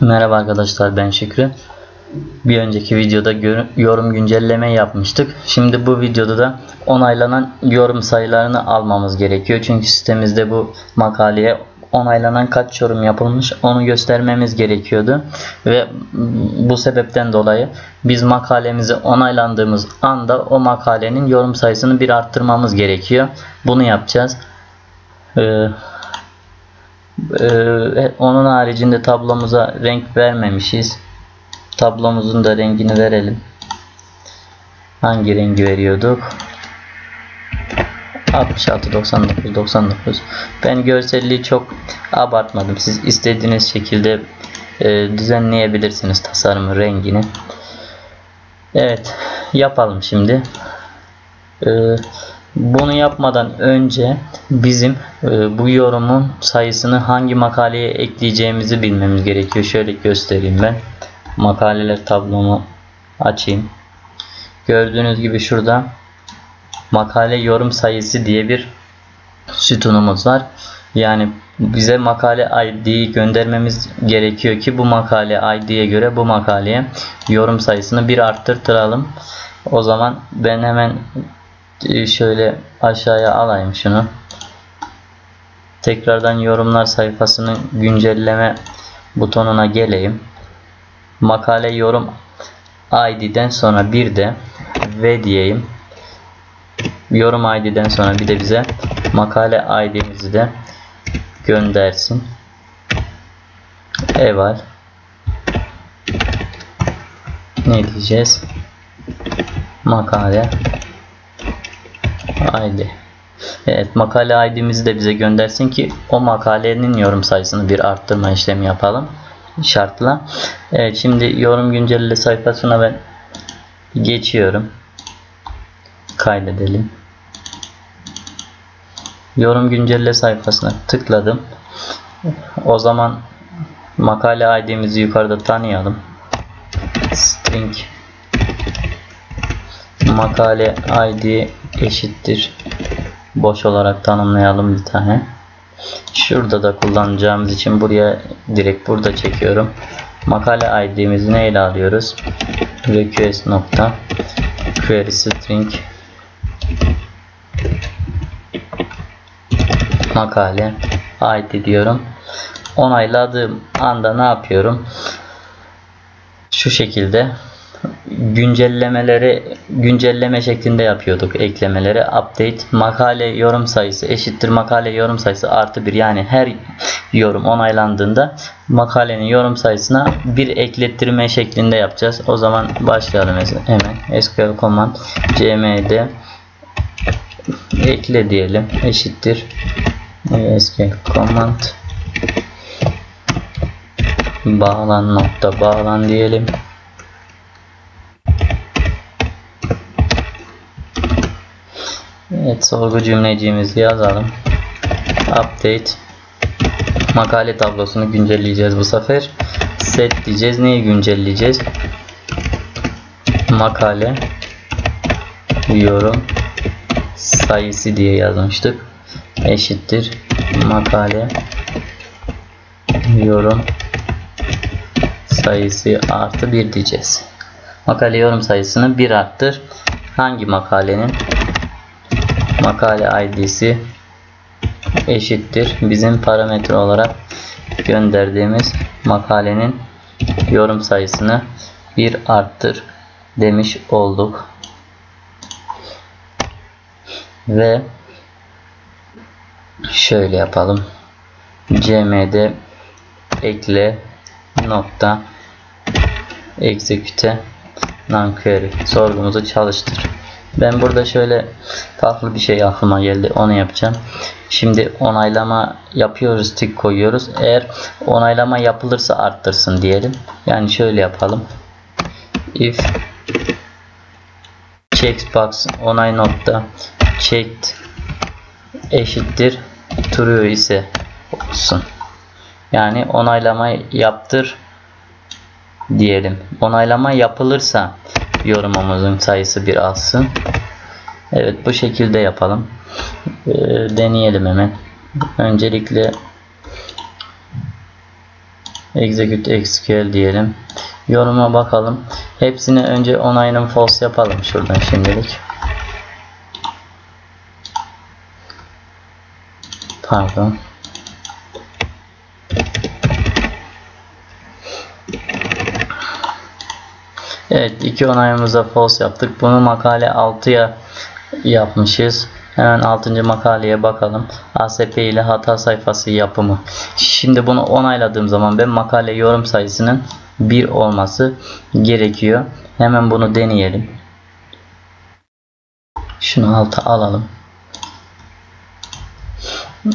Merhaba arkadaşlar ben Şükrü. Bir önceki videoda yorum güncelleme yapmıştık. Şimdi bu videoda da onaylanan yorum sayılarını almamız gerekiyor. Çünkü sitemizde bu makaleye onaylanan kaç yorum yapılmış onu göstermemiz gerekiyordu. Ve bu sebepten dolayı biz makalemizi onaylandığımız anda o makalenin yorum sayısını bir arttırmamız gerekiyor. Bunu yapacağız. Ee, ee, onun haricinde tablomuza renk vermemişiz. Tablomuzun da rengini verelim. Hangi rengi veriyorduk? 66 99 99. Ben görselliği çok abartmadım. Siz istediğiniz şekilde e, düzenleyebilirsiniz tasarımın rengini. Evet, yapalım şimdi. Ee, bunu yapmadan önce bizim e, bu yorumun sayısını hangi makaleye ekleyeceğimizi bilmemiz gerekiyor. Şöyle göstereyim ben. Makaleler tablomu açayım. Gördüğünüz gibi şurada makale yorum sayısı diye bir sütunumuz var. Yani bize makale ID'yi göndermemiz gerekiyor ki bu makale ID'ye göre bu makaleye yorum sayısını bir arttırtıralım. O zaman ben hemen şöyle aşağıya alayım şunu. Tekrardan yorumlar sayfasının güncelleme butonuna geleyim. Makale yorum ID'den sonra bir de V diyeyim. Yorum ID'den sonra bir de bize makale ID'mizi de göndersin. Eval. Ne diyeceğiz? Makale ID. Evet makale ID'mizi de bize göndersin ki o makalenin yorum sayısını bir arttırma işlemi yapalım. Şartla. Evet şimdi yorum güncelle sayfasına ben geçiyorum. Kaydedelim. Yorum güncelle sayfasına tıkladım. O zaman makale ID'mizi yukarıda tanıyalım. String makale ID eşittir boş olarak tanımlayalım bir tane. Şurada da kullanacağımız için buraya direkt burada çekiyorum. Makale ID'mizi neyle alıyoruz? request nokta query string makale ID diyorum. Onayladığım anda ne yapıyorum? Şu şekilde güncellemeleri güncelleme şeklinde yapıyorduk eklemeleri. Update makale yorum sayısı eşittir makale yorum sayısı artı bir. Yani her yorum onaylandığında makalenin yorum sayısına bir eklettirme şeklinde yapacağız. O zaman başlayalım. Hemen SQL command cmd ekle diyelim. Eşittir. SQL command. Bağlan nokta bağlan diyelim sorgu cümleciğimizi yazalım. Update makale tablosunu güncelleyeceğiz bu sefer. Set diyeceğiz. Neyi güncelleyeceğiz? Makale yorum sayısı diye yazmıştık. Eşittir makale yorum sayısı artı 1 diyeceğiz. Makale yorum sayısını 1 arttır. Hangi makalenin makale id'si eşittir. Bizim parametre olarak gönderdiğimiz makalenin yorum sayısını bir arttır demiş olduk. Ve şöyle yapalım. Cmd ekle nokta execute non-query sorgumuzu çalıştır ben burada şöyle farklı bir şey aklıma geldi. Onu yapacağım. Şimdi onaylama yapıyoruz. Tik koyuyoruz. Eğer onaylama yapılırsa arttırsın diyelim. Yani şöyle yapalım. If checkbox onay nokta checked eşittir true ise olsun. Yani onaylama yaptır diyelim. Onaylama yapılırsa yorumumuzun sayısı bir alsın. Evet bu şekilde yapalım. Ee, deneyelim hemen. Öncelikle Execute SQL diyelim. Yoruma bakalım. Hepsini önce onayının false yapalım şuradan şimdilik. Pardon. Evet iki onayımıza false yaptık. Bunu makale 6'ya yapmışız. Hemen 6. makaleye bakalım. ASP ile hata sayfası yapımı. Şimdi bunu onayladığım zaman ben makale yorum sayısının 1 olması gerekiyor. Hemen bunu deneyelim. Şunu alta alalım.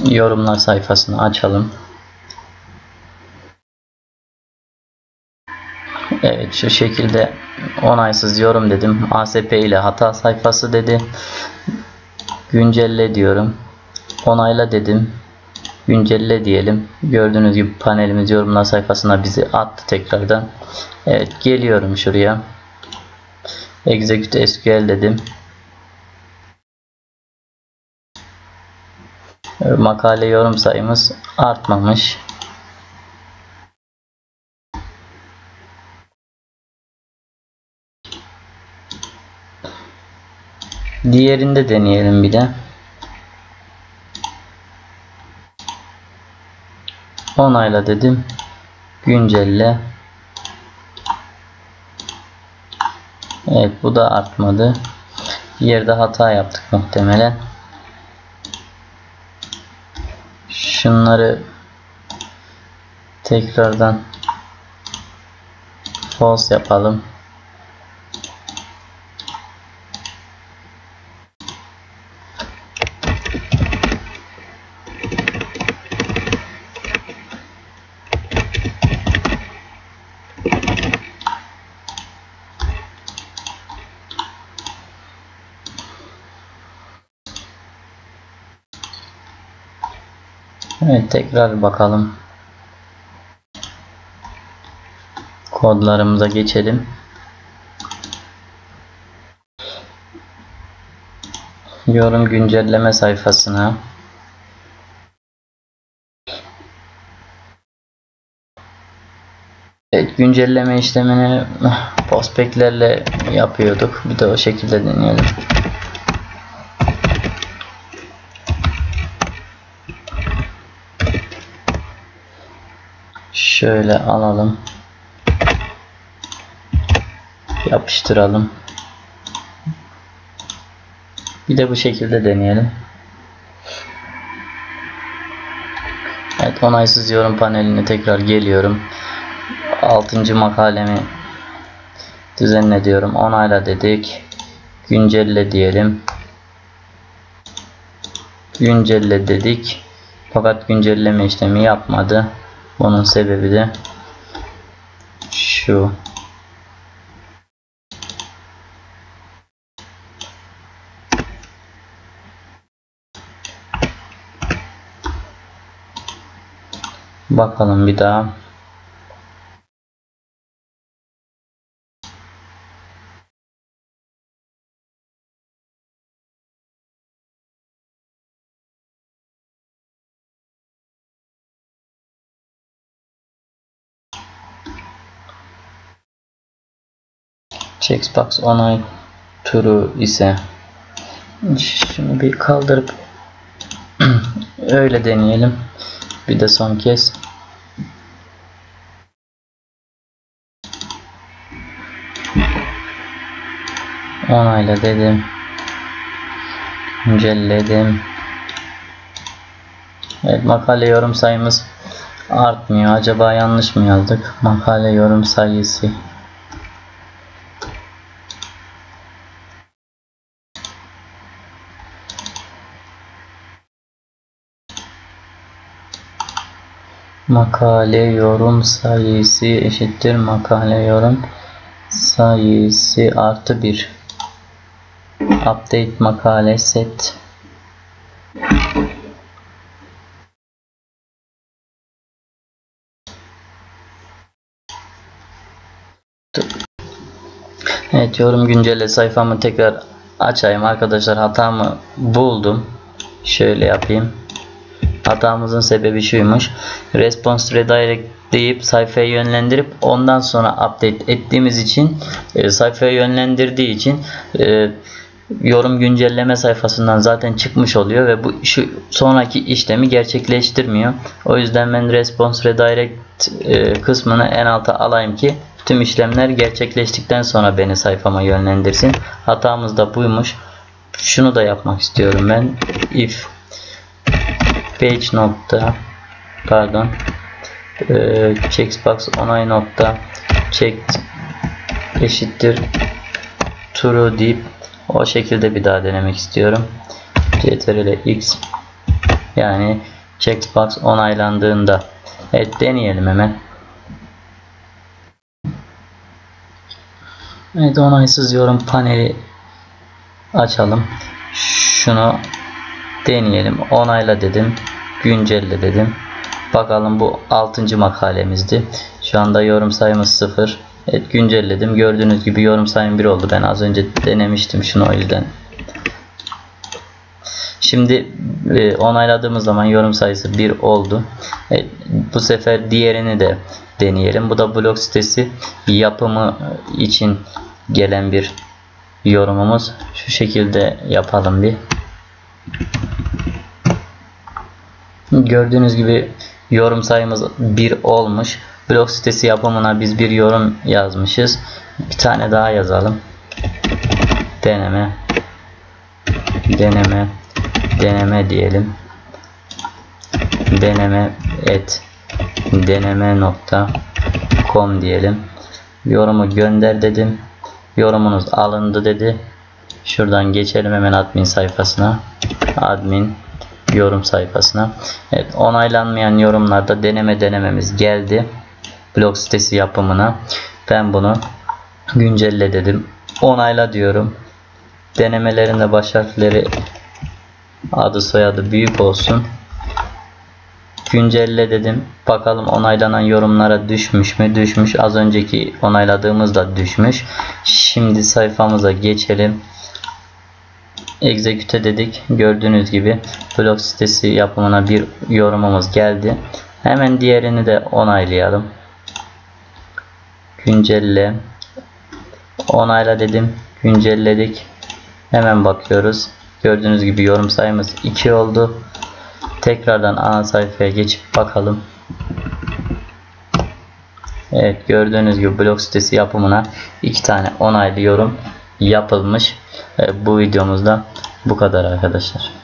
Yorumlar sayfasını açalım. Evet şu şekilde onaysız yorum dedim. ASP ile hata sayfası dedi. Güncelle diyorum. Onayla dedim. Güncelle diyelim. Gördüğünüz gibi panelimiz yorumlar sayfasına bizi attı tekrardan. Evet geliyorum şuraya. Execute SQL dedim. Makale yorum sayımız artmamış. Diğerinde deneyelim bir de. Onayla dedim. Güncelle. Evet bu da artmadı. Yerde hata yaptık muhtemelen. Şunları tekrardan false yapalım. Evet tekrar bakalım. Kodlarımıza geçelim. Yorum güncelleme sayfasına Evet, güncelleme işlemini prospektlerle yapıyorduk. Bir de o şekilde deneyelim. Şöyle alalım. Yapıştıralım. Bir de bu şekilde deneyelim. Evet onaysız yorum paneline tekrar geliyorum. 6. makalemi düzenle diyorum. Onayla dedik. Güncelle diyelim. Güncelle dedik. Fakat güncelleme işlemi yapmadı. Bunun sebebi de şu. Bakalım bir daha. Checkbox onay turu ise şunu bir kaldırıp öyle deneyelim. Bir de son kez. Onayla dedim. Güncelledim. Evet makale yorum sayımız artmıyor. Acaba yanlış mı yazdık? Makale yorum sayısı makale yorum sayısı eşittir. Makale yorum sayısı artı 1 update makale set. Evet yorum güncelle sayfamı tekrar açayım. Arkadaşlar hatamı buldum. Şöyle yapayım Hatamızın sebebi şuymuş. Response redirect deyip sayfaya yönlendirip ondan sonra update ettiğimiz için e, sayfaya yönlendirdiği için e, yorum güncelleme sayfasından zaten çıkmış oluyor ve bu şu sonraki işlemi gerçekleştirmiyor. O yüzden ben response redirect e, kısmını en alta alayım ki tüm işlemler gerçekleştikten sonra beni sayfama yönlendirsin. Hatamız da buymuş. Şunu da yapmak istiyorum ben. If page nokta pardon e, checkbox onay nokta checked eşittir true deyip o şekilde bir daha denemek istiyorum. ctrl x yani checkbox onaylandığında evet deneyelim hemen. Evet onaysız yorum paneli açalım. Şunu deneyelim. Onayla dedim. Güncelle dedim. Bakalım bu 6. makalemizdi. Şu anda yorum sayımız 0. Evet güncelledim. Gördüğünüz gibi yorum sayım 1 oldu. Ben az önce denemiştim şunu o yüzden. Şimdi e, onayladığımız zaman yorum sayısı 1 oldu. Evet, bu sefer diğerini de deneyelim. Bu da blog sitesi yapımı için gelen bir yorumumuz. Şu şekilde yapalım bir. Gördüğünüz gibi yorum sayımız 1 olmuş. Blog sitesi yapımına biz bir yorum yazmışız. Bir tane daha yazalım. Deneme deneme deneme diyelim. Deneme et deneme nokta com diyelim. Yorumu gönder dedim. Yorumunuz alındı dedi. Şuradan geçelim hemen admin sayfasına. Admin yorum sayfasına. Evet, onaylanmayan yorumlarda deneme denememiz geldi. Blog sitesi yapımına. Ben bunu güncelle dedim. Onayla diyorum. Denemelerinde baş harfleri adı soyadı büyük olsun. Güncelle dedim. Bakalım onaylanan yorumlara düşmüş mü? Düşmüş. Az önceki onayladığımız da düşmüş. Şimdi sayfamıza geçelim. Execute dedik. Gördüğünüz gibi blog sitesi yapımına bir yorumumuz geldi. Hemen diğerini de onaylayalım. Güncelle. Onayla dedim. Güncelledik. Hemen bakıyoruz. Gördüğünüz gibi yorum sayımız 2 oldu. Tekrardan ana sayfaya geçip bakalım. Evet gördüğünüz gibi blog sitesi yapımına iki tane onaylı yorum yapılmış. Bu videomuzda bu kadar arkadaşlar.